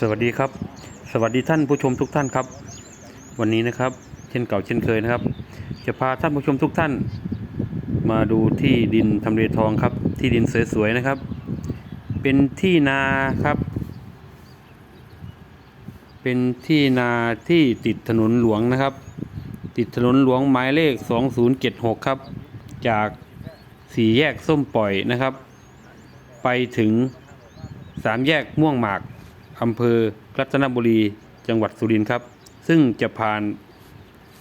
สวัสดีครับ สวัสดีท่านผู้ชมทุกท่านครับ วันนี้นะครับ เช่นเก่าเช่นเคยนะครับ จะพาท่านผู้ชมทุกท่าน มาดูที่ดินทำเลทองครับ ที่ดินสวยๆนะครับ เป็นที่นาครับ เป็นที่นาที่ติดถนนหลวงนะครับ ติดถนนหลวงหมายเลข 2076 ครับ จากสี่แยกส้มปล่อยนะครับ ไปถึงสามแยกม่วงหมาก อำเภอรัตนบุรีจังหวัดสุรินทร์ครับ ซึ่งจะผ่าน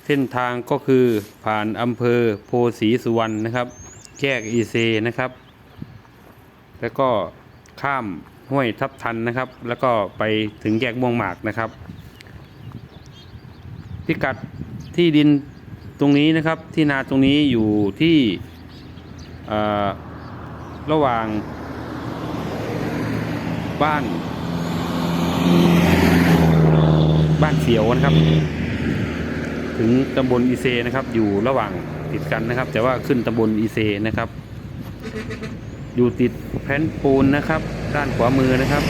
เส้นทางก็คือผ่านอำเภอโพสีสุวรรณนะครับแยกอีเซนะครับ แล้วก็ข้ามห้วยทับทันนะครับ แล้วก็ไปถึงแยกม่วงหมากนะครับ พิกัดที่ดินตรงนี้นะครับที่นาตรงนี้อยู่ที่เอ่อระหว่างบ้าน บ้านเสียวนะครับ ถึงตำบลอีเซนะครับ อยู่ระหว่างติดกันนะครับ แต่ว่าขึ้นตำบลอีเซนะครับ อยู่ติดแผ่นปูนนะครับ ด้านขวามือนะครับ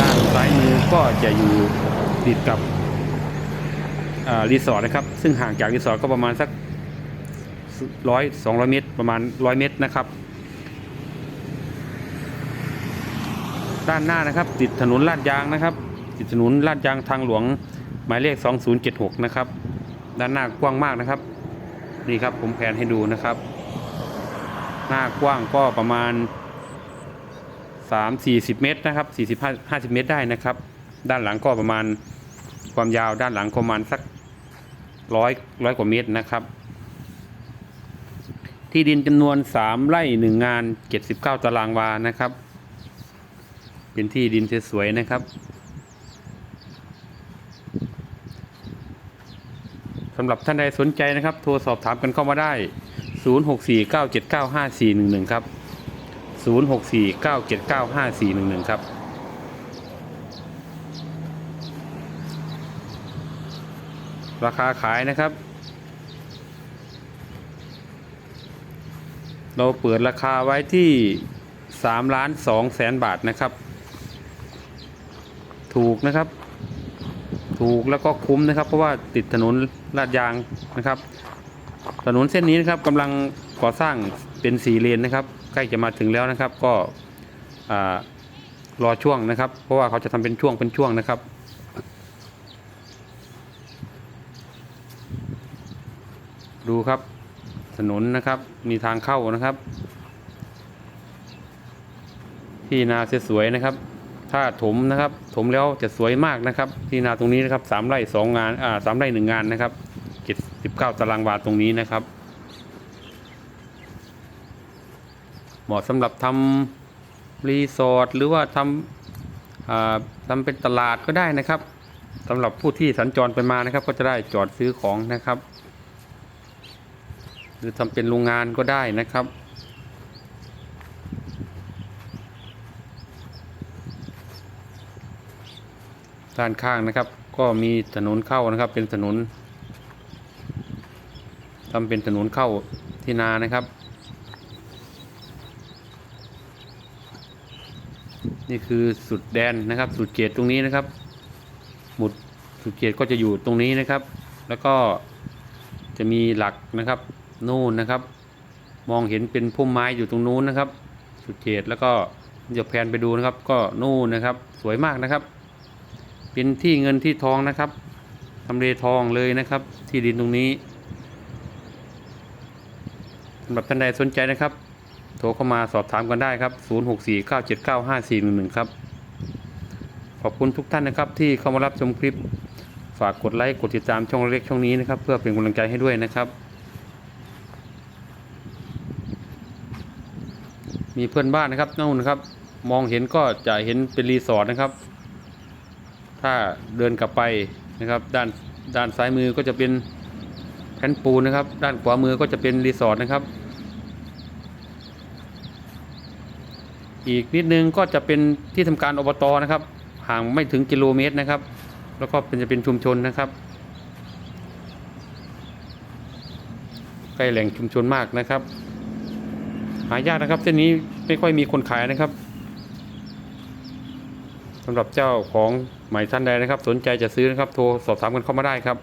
ด้านซ้ายมือก็จะอยู่ติดกับรีสอร์ทนะครับ ซึ่งห่างจากรีสอร์ทก็ประมาณสักร้อยสองร้อยเมตรประมาณร้อยเมตรนะครับ ด้านหน้านะครับ ติดถนนลาดยางนะครับ ติดถนนลาดยางทางหลวงหมายเลข 2076 นะครับ ด้านหน้ากว้างมากนะครับ นี่ครับผมแผนให้ดูนะครับ หน้ากว้างก็ประมาณ 3 40 เมตรนะครับ45 50 เมตรได้นะครับ ด้านหลังก็ประมาณความยาวด้านหลังประมาณสักร้อยร้อยกว่าเมตรนะครับ ที่ดินจำนวน 3 ไร่ 1 งาน 79 ตารางวานะครับ เป็นที่ดินสวยๆนะครับ สำหรับท่านใดสนใจนะครับ โทรสอบถามกันเข้ามาได้ 0649795411 ครับ 0649795411 ครับราคาขายนะครับ เราเปิดราคาไว้ที่3ล้าน2แสนบาทนะครับ ถูกนะครับ ถูกแล้วก็คุ้มนะครับ เพราะว่าติดถนนลาดยางนะครับ ถนนเส้นนี้นะครับกำลังก่อสร้างเป็นสี่เลนนะครับ ใกล้จะมาถึงแล้วนะครับ ก็รอช่วงนะครับ เพราะว่าเขาจะทำเป็นช่วงเป็นช่วงนะครับดูครับถนนนะครับมีทางเข้านะครับ ที่นาสวยๆนะครับ ถ้าถมนะครับ ถมแล้วจะสวยมากนะครับ ที่นาตรงนี้นะครับสามไร่สองงานอ่าสามไร่หนึ่งงานนะครับเจ็ดสิบเก้าตารางวาตรงนี้นะครับ เหมาะสำหรับทำรีสอร์ทหรือว่าทำอ่าทำเป็นตลาดก็ได้นะครับสำหรับผู้ที่สัญจรไปมานะครับ ก็จะได้จอดซื้อของนะครับ หรือทำเป็นโรงงานก็ได้นะครับ ด้านข้างนะครับ ก็มีถนนเข้านะครับ เป็นถนนทำเป็นถนนเข้าที่นานะครับ นี่คือสุดแดนนะครับ สุดเขตตรงนี้นะครับ หมุดสุดเขตก็จะอยู่ตรงนี้นะครับ แล้วก็จะมีหลักนะครับนู่นนะครับ มองเห็นเป็นพุ่มไม้อยู่ตรงนู้นนะครับ สุดเขตแล้วก็จะแพนไปดูนะครับ ก็นู่นนะครับ สวยมากนะครับ เป็นที่เงินที่ทองนะครับทำเลทองเลยนะครับ ที่ดินตรงนี้สำหรับท่านใดสนใจนะครับ โทรเข้ามาสอบถามกันได้ครับ 0649795411 ครับ ขอบคุณทุกท่านนะครับ ที่เข้ามารับชมคลิป ฝากกดไลค์กดติดตามช่องเล็กช่องนี้นะครับ เพื่อเป็นกำลังใจให้ด้วยนะครับ มีเพื่อนบ้านนะครับนู่นนะครับ มองเห็นก็จะเห็นเป็นรีสอร์ทนะครับ ถ้าเดินกลับไปนะครับ ด้านด้านซ้ายมือก็จะเป็นแผ่นปูนนะครับ ด้านขวามือก็จะเป็นรีสอร์ทนะครับ อีกนิดนึงก็จะเป็นที่ทำการอบตนะครับ ห่างไม่ถึงกิโลเมตรนะครับ แล้วก็เป็นจะเป็นชุมชนนะครับใกล้แหล่งชุมชนมากนะครับ หายากนะครับเส้นนี้ไม่ค่อยมีคนขายนะครับ สำหรับเจ้าของใหมายท่านใดนะครับ สนใจจะซื้อนะครับ โทรสอบถามกันเข้ามาได้ครับ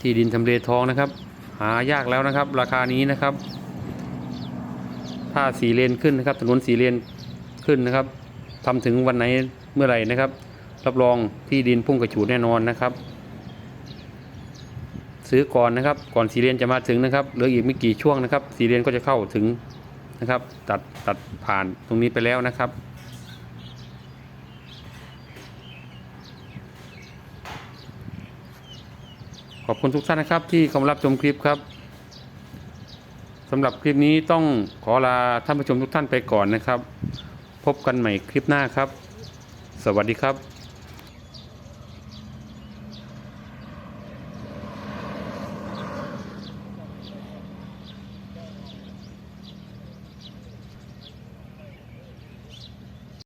ที่ดินทำเลทองนะครับ หายากแล้วนะครับ ราคานี้นะครับ ถ้าสีเลนขึ้นนะครับ ถนนสีเลนขึ้นนะครับทำถึงวันไหนเมื่อไหร่นะครับ รับรองที่ดินพุ่งกระฉูดแน่นอนนะครับ ซื้อก่อนนะครับ ก่อนสีเลนจะมาถึงนะครับเหลืออีกไม่กี่ช่วงนะครับ สีเลนก็จะเข้าถึง นะครับ ตัดตัดผ่านตรงนี้ไปแล้วนะครับ ขอบคุณทุกท่านนะครับที่เข้ามารับชมคลิปครับสำหรับคลิปนี้ต้องขอลาท่านผู้ชมทุกท่านไปก่อนนะครับ พบกันใหม่คลิปหน้าครับ สวัสดีครับ